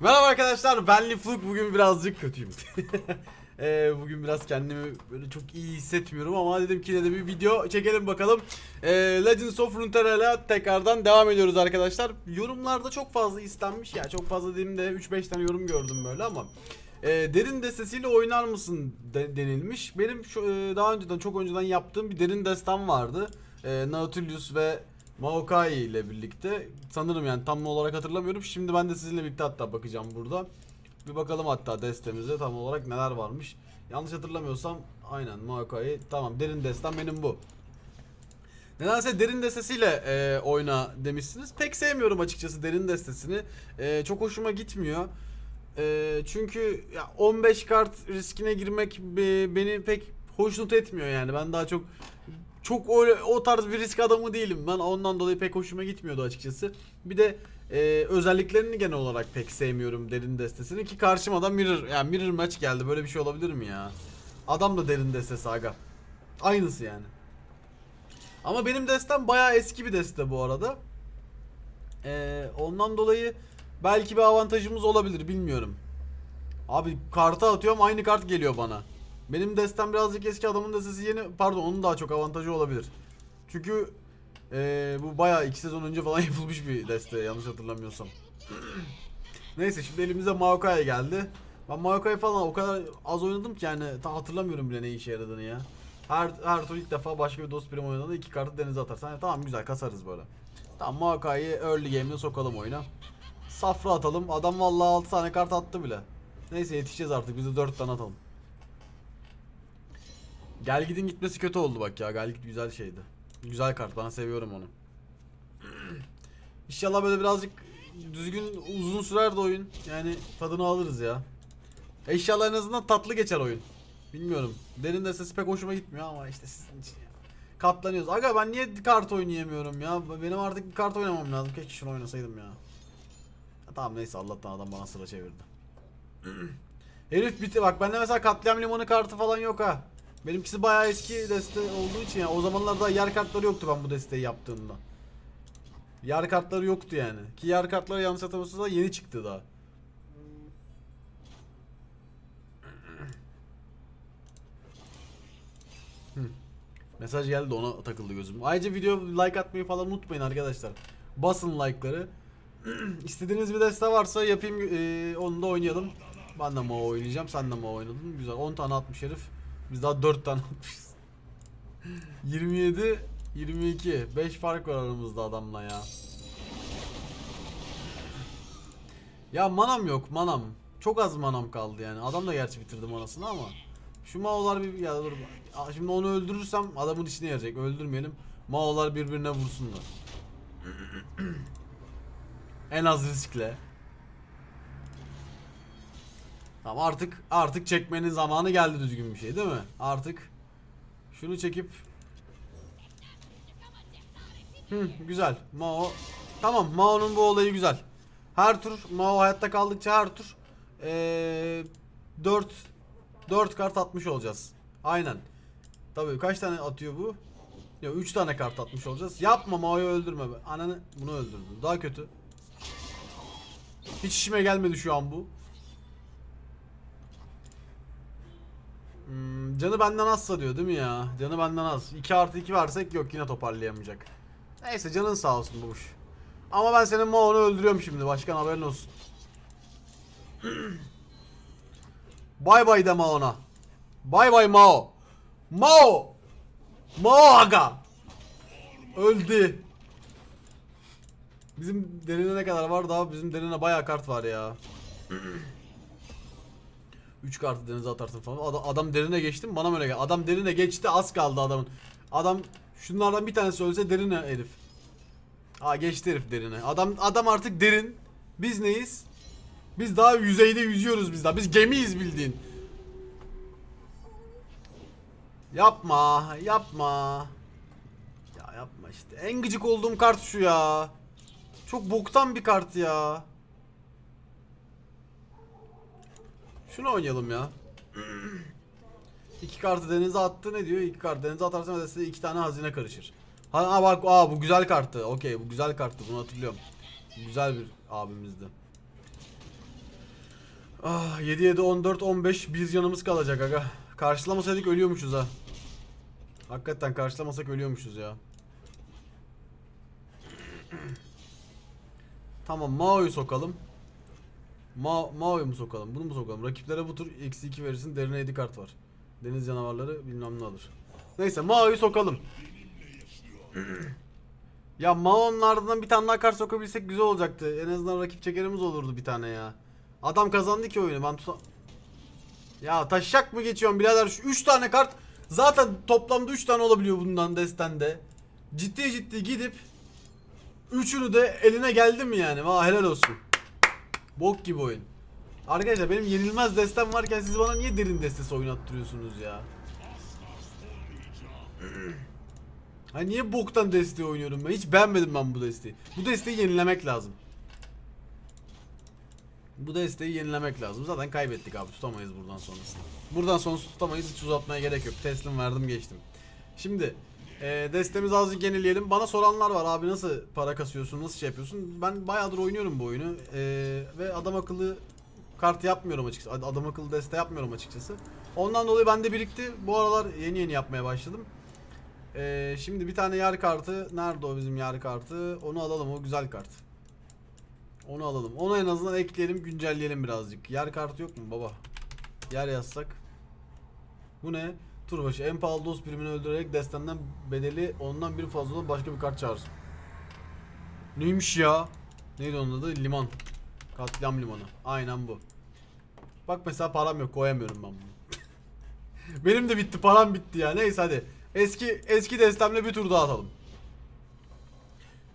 Merhaba arkadaşlar ben Lifluk bugün birazcık kötüyüm. Eee, bugün biraz kendimi böyle çok iyi hissetmiyorum ama dedim ki de bir video çekelim bakalım. Eee, Legends of Runeterra'yla tekrardan devam ediyoruz arkadaşlar. Yorumlarda çok fazla istenmiş ya çok fazla dediğimde 3-5 tane yorum gördüm böyle ama. Eee, derin destesiyle oynar mısın de- denilmiş. Benim şu, eee, daha önceden çok önceden yaptığım bir derin destem vardı. Eee Nautilus ve Maokai ile birlikte sanırım yani tam olarak hatırlamıyorum. Şimdi ben de sizinle birlikte hatta bakacağım burada. Bir bakalım hatta destemizde tam olarak neler varmış. Yanlış hatırlamıyorsam aynen Maokai tamam derin destem benim bu. Nedense derin destesiyle e, oyna demişsiniz. Pek sevmiyorum açıkçası derin destesini. E, çok hoşuma gitmiyor. E, çünkü ya 15 kart riskine girmek be- beni pek hoşnut etmiyor yani. Ben daha çok çok öyle o tarz bir risk adamı değilim. Ben ondan dolayı pek hoşuma gitmiyordu açıkçası. Bir de e, özelliklerini genel olarak pek sevmiyorum derin destesini ki karşıma da mirror yani mirror maç geldi. Böyle bir şey olabilir mi ya? Adam da derin destesi aga. Aynısı yani. Ama benim destem bayağı eski bir deste bu arada. Ee, ondan dolayı belki bir avantajımız olabilir bilmiyorum. Abi kartı atıyorum aynı kart geliyor bana. Benim destem birazcık eski adamın destesi yeni pardon onun daha çok avantajı olabilir. Çünkü ee, bu bayağı 2 sezon önce falan yapılmış bir deste yanlış hatırlamıyorsam. Neyse şimdi elimize Maokai geldi. Ben Maokai falan o kadar az oynadım ki yani tam hatırlamıyorum bile ne işe yaradığını ya. Her her tur ilk defa başka bir dost birim oynadığında iki kartı denize atarsan yani tamam güzel kasarız böyle. Tamam Maokai'yi early game'de sokalım oyuna. Safra atalım. Adam vallahi 6 tane kart attı bile. Neyse yetişeceğiz artık. Biz de 4 tane atalım. Gel gidin gitmesi kötü oldu bak ya. Gel git güzel şeydi. Güzel kart. Ben seviyorum onu. İnşallah böyle birazcık düzgün uzun sürer de oyun. Yani tadını alırız ya. E İnşallah en azından tatlı geçer oyun. Bilmiyorum. Derin de sesi pek hoşuma gitmiyor ama işte sizin için ya. Katlanıyoruz. Aga ben niye kart oynayamıyorum ya? Benim artık bir kart oynamam lazım. Keşke şunu oynasaydım ya. ya tamam neyse Allah'tan adam bana sıra çevirdi. Herif bitti bak bende mesela katliam limanı kartı falan yok ha. Benimkisi bayağı eski deste olduğu için ya o zamanlarda yer kartları yoktu ben bu desteği yaptığımda. Yer kartları yoktu yani. Ki yer kartları yanlış hatırlamıyorsam da yeni çıktı daha. Mesaj geldi ona takıldı gözüm. Ayrıca video like atmayı falan unutmayın arkadaşlar. Basın like'ları. İstediğiniz bir deste varsa yapayım eee, onu da oynayalım. Ben de Mo oynayacağım. Sen de Mo oynadın. Güzel. 10 tane atmış herif. Biz daha 4 tane atmışız. 27 22 5 fark var aramızda adamla ya. Ya manam yok manam. Çok az manam kaldı yani. Adam da gerçi bitirdi manasını ama. Şu Mao'lar bir ya dur. Şimdi onu öldürürsem adamın işine yarayacak. Öldürmeyelim. Mao'lar birbirine vursunlar. en az riskle. Tamam artık artık çekmenin zamanı geldi düzgün bir şey değil mi? Artık şunu çekip Hı, güzel. Mao Tamam Mao'nun bu olayı güzel. Her tur Mao hayatta kaldıkça her tur ee, 4 4 kart atmış olacağız. Aynen. Tabii kaç tane atıyor bu? Ya 3 tane kart atmış olacağız. Yapma Mao'yu öldürme. be. Ananı bunu öldürdüm. Daha kötü. Hiç işime gelmedi şu an bu. Hmm, canı benden azsa diyor değil mi ya? Canı benden az. 2 artı 2 versek yok yine toparlayamayacak. Neyse canın sağ olsun babuş. Ama ben senin Mao'nu öldürüyorum şimdi. Başkan haberin olsun. Bay bay de Mao'na. Bay bay Mao. Mao. Mao aga. Öldü. Bizim derine ne kadar var daha bizim derine bayağı kart var ya. 3 kartı denize atarsın falan. Adam, adam derine geçti? Bana mı öyle geldi? Adam derine geçti az kaldı adamın. Adam şunlardan bir tanesi ölse derine herif. Aa geçti herif derine. Adam adam artık derin. Biz neyiz? Biz daha yüzeyde yüzüyoruz biz daha. Biz gemiyiz bildiğin. Yapma, yapma. Ya yapma işte. En gıcık olduğum kart şu ya. Çok boktan bir kart ya. Şunu oynayalım ya. iki kartı denize attı ne diyor? İki kartı denize atarsan size iki tane hazine karışır. Ha, ha bak aa bu güzel karttı. Okey bu güzel karttı bunu hatırlıyorum. Güzel bir abimizdi. Ah 7 7 14 15 bir canımız kalacak aga. Karşılamasaydık ölüyormuşuz ha. Hakikaten karşılamasak ölüyormuşuz ya. Tamam Mao'yu sokalım. Ma Mao'yu mu sokalım? Bunu mu sokalım? Rakiplere bu tur eksi 2 verirsin. Derine 7 kart var. Deniz canavarları bilmem ne alır. Neyse Mao'yu sokalım. ya Mao'nun ardından bir tane daha kart sokabilsek güzel olacaktı. En azından rakip çekerimiz olurdu bir tane ya. Adam kazandı ki oyunu. Ben tuta... Ya taşak mı geçiyorum birader? Şu 3 tane kart zaten toplamda 3 tane olabiliyor bundan destende. Ciddi ciddi gidip Üçünü de eline geldi mi yani? Vah helal olsun. Bok gibi oyun. Arkadaşlar benim yenilmez destem varken siz bana niye derin destesi oynattırıyorsunuz ya? Ha niye boktan desteği oynuyorum ben? Hiç beğenmedim ben bu desteği. Bu desteği yenilemek lazım. Bu desteği yenilemek lazım. Zaten kaybettik abi. Tutamayız buradan sonrasını. Buradan sonrası tutamayız. Hiç uzatmaya gerek yok. Teslim verdim geçtim. Şimdi e, destemizi azıcık yenileyelim. Bana soranlar var abi nasıl para kasıyorsun, nasıl şey yapıyorsun? Ben bayağıdır oynuyorum bu oyunu. E, ve adam akıllı kart yapmıyorum açıkçası. Ad- Adam akıllı deste yapmıyorum açıkçası. Ondan dolayı bende birikti. Bu aralar yeni yeni yapmaya başladım. E, şimdi bir tane yer kartı. Nerede o bizim yer kartı? Onu alalım. O güzel kart. Onu alalım. Onu en azından ekleyelim, güncelleyelim birazcık. Yer kartı yok mu baba? Yer yazsak. Bu ne? Tur başı en pahalı dost birimini öldürerek destenden bedeli ondan bir fazla olan başka bir kart çağırsın. Neymiş ya? Neydi onun adı? Liman. Katliam limanı. Aynen bu. Bak mesela param yok koyamıyorum ben bunu. Benim de bitti param bitti ya. Neyse hadi. Eski eski destemle bir tur daha atalım.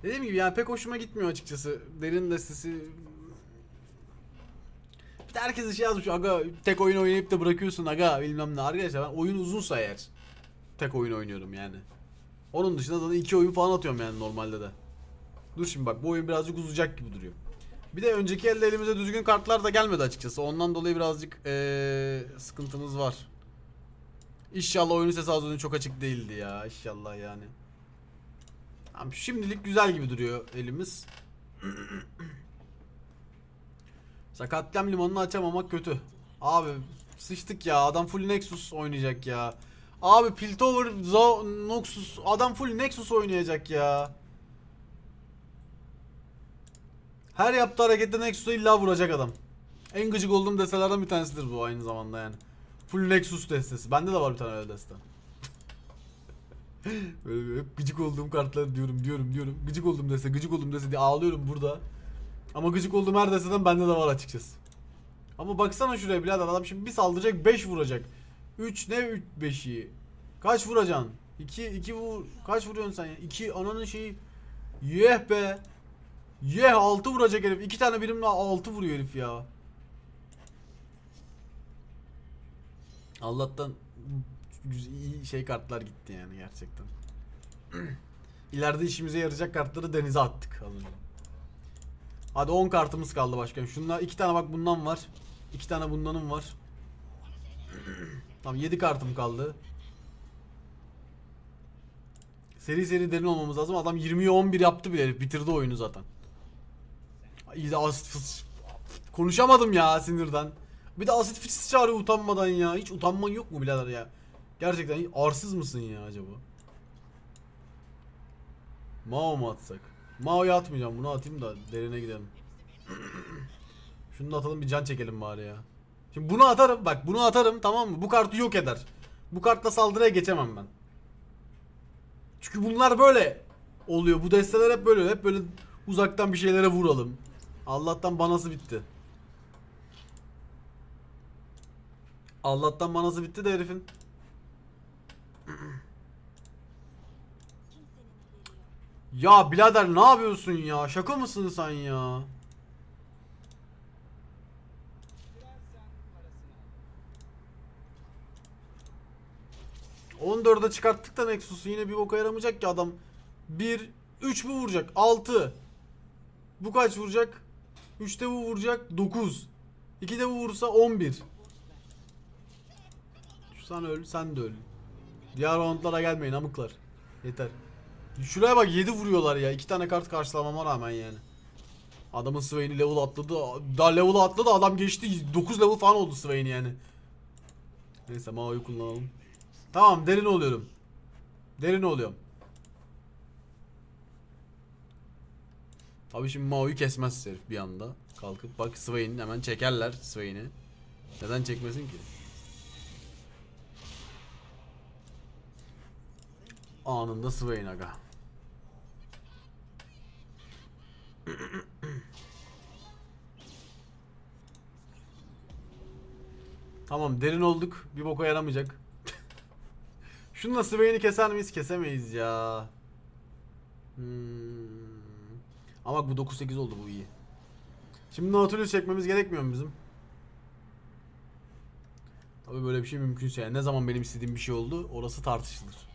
Dediğim gibi yani pek hoşuma gitmiyor açıkçası. Derin destesi herkes şey yazmış aga tek oyun oynayıp da bırakıyorsun aga bilmem ne arkadaşlar ben oyun uzunsa eğer tek oyun oynuyorum yani. Onun dışında zaten iki oyun falan atıyorum yani normalde de. Dur şimdi bak bu oyun birazcık uzayacak gibi duruyor. Bir de önceki elde elimize düzgün kartlar da gelmedi açıkçası. Ondan dolayı birazcık ee, sıkıntımız var. İnşallah oyunun sesi az önce çok açık değildi ya. İnşallah yani. Tamam, şimdilik güzel gibi duruyor elimiz. Mesela katliam limanını açamamak kötü. Abi sıçtık ya. Adam full Nexus oynayacak ya. Abi Piltover, Zo Noxus adam full Nexus oynayacak ya. Her yaptığı harekette Nexus'a illa vuracak adam. En gıcık olduğum destelerden bir tanesidir bu aynı zamanda yani. Full Nexus destesi. Bende de var bir tane öyle deste. Böyle hep gıcık olduğum kartlar diyorum diyorum diyorum. Gıcık olduğum deste, gıcık olduğum deste diye ağlıyorum burada. Ama gıcık olduğum her desteden bende de var açıkçası. Ama baksana şuraya birader adam şimdi bir saldıracak 5 vuracak. 3 ne 3 5'i? Kaç vuracaksın? 2 2 vur. Kaç vuruyorsun sen ya? 2 ananın şeyi. Yeh be. Yeh 6 vuracak herif. 2 tane birimle 6 vuruyor herif ya. Allah'tan iyi şey kartlar gitti yani gerçekten. İleride işimize yarayacak kartları denize attık az önce. Hadi 10 kartımız kaldı başkanım. Şunlar iki tane bak bundan var. iki tane bundanım var. tamam 7 kartım kaldı. Seri seri derin olmamız lazım. Adam 20'ye 11 yaptı bile herif. Bitirdi oyunu zaten. İyi de asit fıs... Konuşamadım ya sinirden. Bir de asit fıs çağırıyor utanmadan ya. Hiç utanman yok mu birader ya? Gerçekten arsız mısın ya acaba? Mao mu atsak? Mao'yu atmayacağım. Bunu atayım da derine gidelim. Şunu da atalım bir can çekelim bari ya. Şimdi bunu atarım. Bak bunu atarım tamam mı? Bu kartı yok eder. Bu kartla saldırıya geçemem ben. Çünkü bunlar böyle oluyor. Bu desteler hep böyle. Hep böyle uzaktan bir şeylere vuralım. Allah'tan banası bitti. Allah'tan banası bitti de herifin. Ya birader ne yapıyorsun ya? Şaka mısın sen ya? On dörde çıkarttık da Nexus'u yine bir boka yaramayacak ki adam. 1 3 bu vuracak. 6. Bu kaç vuracak? 3'te bu vuracak. 9. 2'de bu vursa 11. Sen öl, sen de öl. Diğer roundlara gelmeyin amıklar. Yeter. Şuraya bak 7 vuruyorlar ya. 2 tane kart karşılamama rağmen yani. Adamın Swain'i level atladı. Daha level atladı adam geçti. 9 level falan oldu Swain yani. Neyse Mao'yu kullanalım. Tamam derin oluyorum. Derin oluyorum. Abi şimdi Mao'yu kesmez herif bir anda. Kalkıp bak Swain hemen çekerler Swain'i. Neden çekmesin ki? Anında Swain aga. Tamam derin olduk. Bir boka yaramayacak. Şununla Swain'i keser miyiz? Kesemeyiz ya. Hmm. Ama bu 9-8 oldu bu iyi. Şimdi Nautilus çekmemiz gerekmiyor mu bizim? Tabii böyle bir şey mümkünse yani ne zaman benim istediğim bir şey oldu orası tartışılır.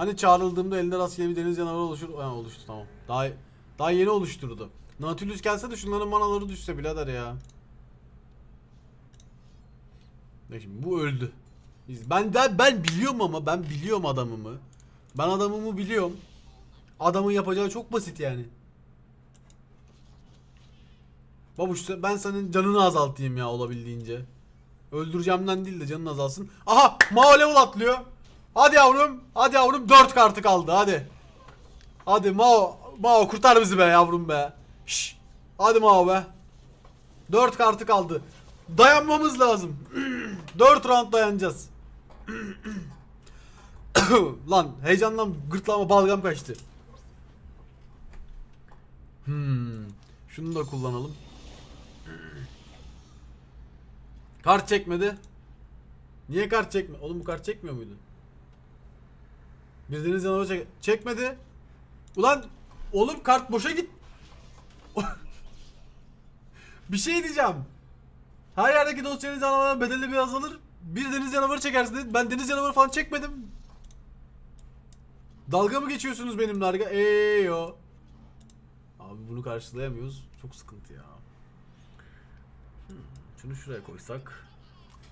Hani çağrıldığımda elinde rastgele bir deniz canavarı oluşur. Ha oluştu tamam. Daha daha yeni oluşturdu. Nautilus gelse de şunların manaları düşse birader ya. Ne şimdi bu öldü. Biz- Ben ben, ben biliyorum ama ben biliyorum adamımı. Ben adamımı biliyorum. Adamın yapacağı çok basit yani. Babuş ben senin canını azaltayım ya olabildiğince. Öldüreceğimden değil de canın azalsın. Aha Mao atlıyor. Hadi yavrum. Hadi yavrum 4 kartı kaldı hadi. Hadi Mao. Mao kurtar bizi be yavrum be. Şş. Hadi Mao be. 4 kartı kaldı. Dayanmamız lazım. 4 round dayanacağız. Lan heyecandan gırtlağıma balgam kaçtı. Hmm. Şunu da kullanalım. Kart çekmedi. Niye kart çekme? Oğlum bu kart çekmiyor muydu? Bir deniz canavarı çek çekmedi. Ulan oğlum kart boşa git. bir şey diyeceğim. Her yerdeki dost deniz canavarı bedeli bir azalır. Bir deniz canavarı çekersin dedi. Ben deniz canavarı falan çekmedim. Dalga mı geçiyorsunuz benimle arga? Eyo. Abi bunu karşılayamıyoruz. Çok sıkıntı ya. Hmm, Şunu şuraya koysak.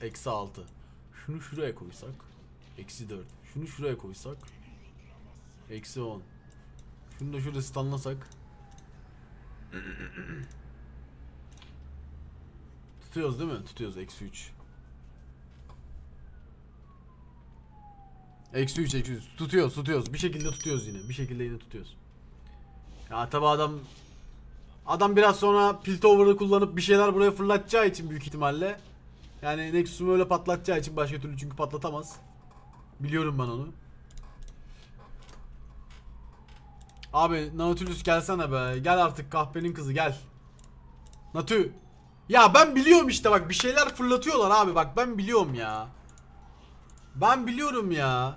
Eksi 6. Şunu şuraya koysak. Eksi 4. Şunu şuraya koysak. Eksi 10. Şunu da şurada stunlasak. Tutuyoruz değil mi? Tutuyoruz. Eksi 3. Eksi 3 eksi 3. Tutuyoruz tutuyoruz. Bir şekilde tutuyoruz yine. Bir şekilde yine tutuyoruz. Ya tabi adam Adam biraz sonra Piltover'ı kullanıp bir şeyler buraya fırlatacağı için büyük ihtimalle yani Nexus'u öyle patlatacağı için başka türlü çünkü patlatamaz. Biliyorum ben onu. Abi Nautilus gelsene be. Gel artık kahpenin kızı gel. Natü. Ya ben biliyorum işte bak bir şeyler fırlatıyorlar abi bak ben biliyorum ya. Ben biliyorum ya.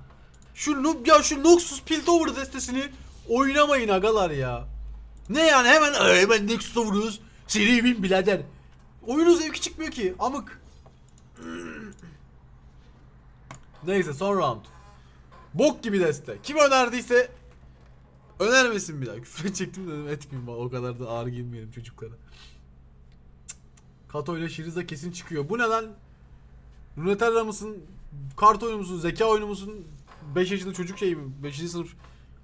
Şu noob ya şu Noxus Piltover destesini oynamayın agalar ya. Ne yani hemen "Ay, hemen Nexus'a vuruyoruz. Seri bin birader. Oyunun zevki çıkmıyor ki. Amık. Neyse son round. Bok gibi deste. Kim önerdiyse önermesin bir daha. Küfür çektim dedim etmeyeyim bana. O kadar da ağır girmeyelim çocuklara. Kato ile Shiriza kesin çıkıyor. Bu ne lan? Runeterra mısın? Kart oyunu musun? Zeka oyunu musun? 5 yaşında çocuk şey mi? 5. sınıf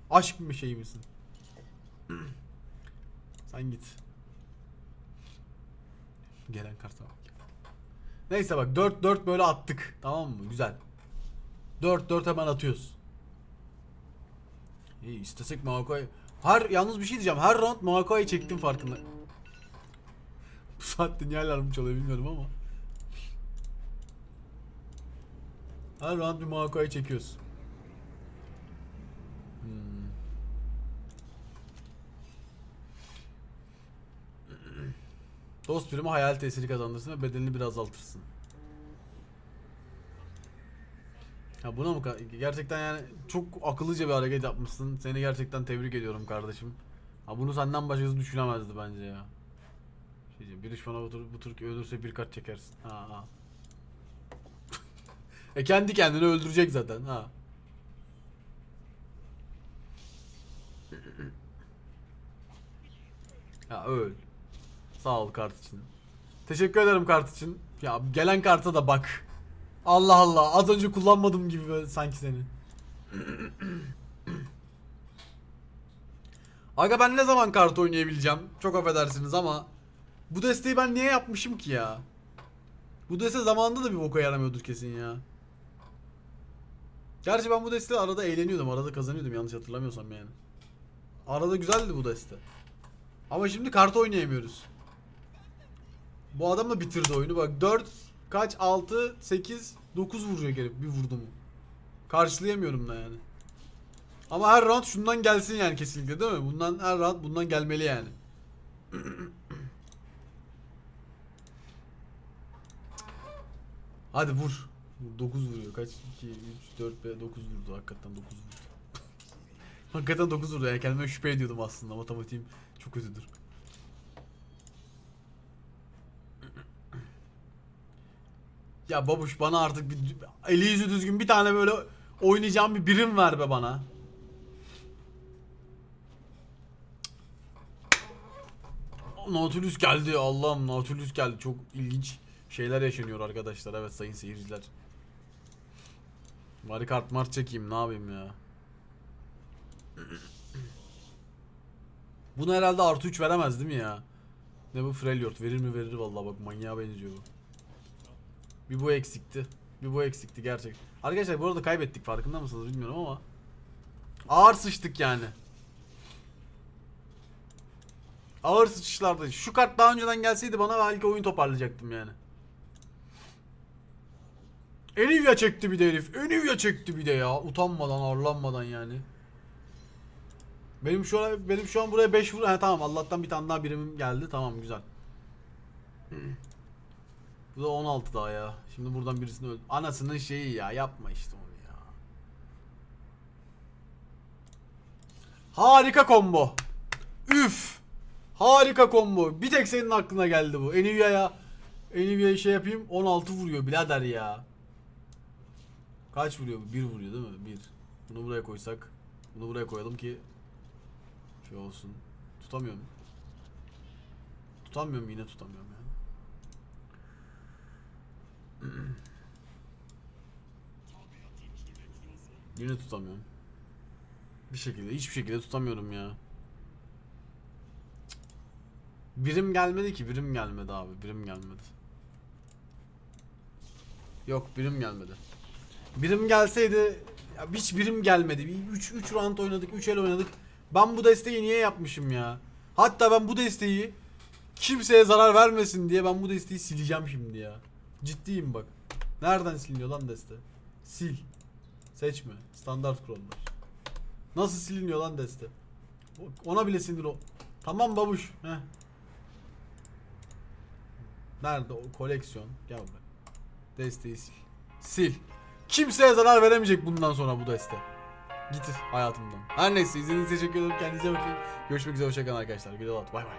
aşk mı şey misin? Sen git. Gelen karta bak. Neyse bak 4 4 böyle attık. Tamam mı? Güzel. 4 4 hemen atıyoruz. İyi istesek Maokai. Her yalnız bir şey diyeceğim. Her round Maokai çektim farkında. Bu saatte niye alarm çalıyor bilmiyorum ama. Her round bir Maokai çekiyoruz. Hmm. Dost birimi hayal tesiri kazandırsın ve bedelini biraz azaltırsın. Ya buna mı gerçekten yani çok akıllıca bir hareket yapmışsın. Seni gerçekten tebrik ediyorum kardeşim. Ha bunu senden başkası düşünemezdi bence ya. Şey bir düşmana bu, bu tur ölürse bir kart çekersin. Ha ha. e kendi kendini öldürecek zaten ha. Ya öl. Sağ ol kart için. Teşekkür ederim kart için. Ya gelen karta da bak. Allah Allah az önce kullanmadım gibi böyle sanki seni. Aga ben ne zaman kart oynayabileceğim? Çok affedersiniz ama bu desteği ben niye yapmışım ki ya? Bu deste zamanında da bir boka yaramıyordur kesin ya. Gerçi ben bu desteği arada eğleniyordum, arada kazanıyordum yanlış hatırlamıyorsam yani. Arada güzeldi bu deste. Ama şimdi kart oynayamıyoruz. Bu adam da bitirdi oyunu bak 4 kaç 6 8 9 vuruyor gelip bir vurdu mu. Karşılayamıyorum da yani. Ama her round şundan gelsin yani kesinlikle değil mi? Bundan her round bundan gelmeli yani. Hadi vur. 9 vuruyor. Kaç? 2, 3, 4, 5, 9 vurdu. Hakikaten 9 vurdu. Hakikaten 9 vurdu. Yani kendime şüphe ediyordum aslında. Matematiğim çok kötüdür. Ya babuş bana artık bir eli yüzü düzgün bir tane böyle oynayacağım bir birim ver be bana. Nautilus geldi Allah'ım Nautilus geldi çok ilginç şeyler yaşanıyor arkadaşlar evet sayın seyirciler. Bari kart mart çekeyim ne yapayım ya. Bunu herhalde artı 3 veremez değil mi ya? Ne bu Freljord verir mi verir vallahi bak manyağa benziyor bu. Bir bu eksikti. Bir bu eksikti gerçek. Arkadaşlar bu arada kaybettik farkında mısınız bilmiyorum ama. Ağır sıçtık yani. Ağır sıçışlarda. Şu kart daha önceden gelseydi bana belki oyun toparlayacaktım yani. Enivia çekti bir de herif. Enivia çekti bir de ya. Utanmadan, arlanmadan yani. Benim şu an benim şu an buraya 5 vur. Ha tamam Allah'tan bir tane daha birimim geldi. Tamam güzel. Bu da 16 daha ya. Şimdi buradan birisini öldü. Anasının şeyi ya. Yapma işte onu ya. Harika combo. Üf. Harika combo. Bir tek senin aklına geldi bu. Enivia'ya Enivia'ya şey yapayım 16 vuruyor birader ya. Kaç vuruyor bu? 1 vuruyor değil mi? 1. Bunu buraya koysak. Bunu buraya koyalım ki şey olsun. Tutamıyorum. Tutamıyorum yine tutamıyorum ya. Yine tutamıyorum. Bir şekilde hiçbir şekilde tutamıyorum ya. Birim gelmedi ki birim gelmedi abi birim gelmedi. Yok birim gelmedi. Birim gelseydi ya hiç birim gelmedi. 3 3 round oynadık, 3 el oynadık. Ben bu desteği niye yapmışım ya? Hatta ben bu desteği kimseye zarar vermesin diye ben bu desteği sileceğim şimdi ya. Ciddiyim bak. Nereden siliniyor lan deste? Sil. Seçme. Standart kurallar. Nasıl siliniyor lan deste? Ona bile sinir o. Tamam babuş. Heh. Nerede o koleksiyon? Gel buraya. Desteği sil. Sil. Kimseye zarar veremeyecek bundan sonra bu deste. Git hayatımdan. Her neyse izlediğiniz için teşekkür ederim. Kendinize bakın. Görüşmek üzere. Hoşçakalın arkadaşlar. Güle Bay bay.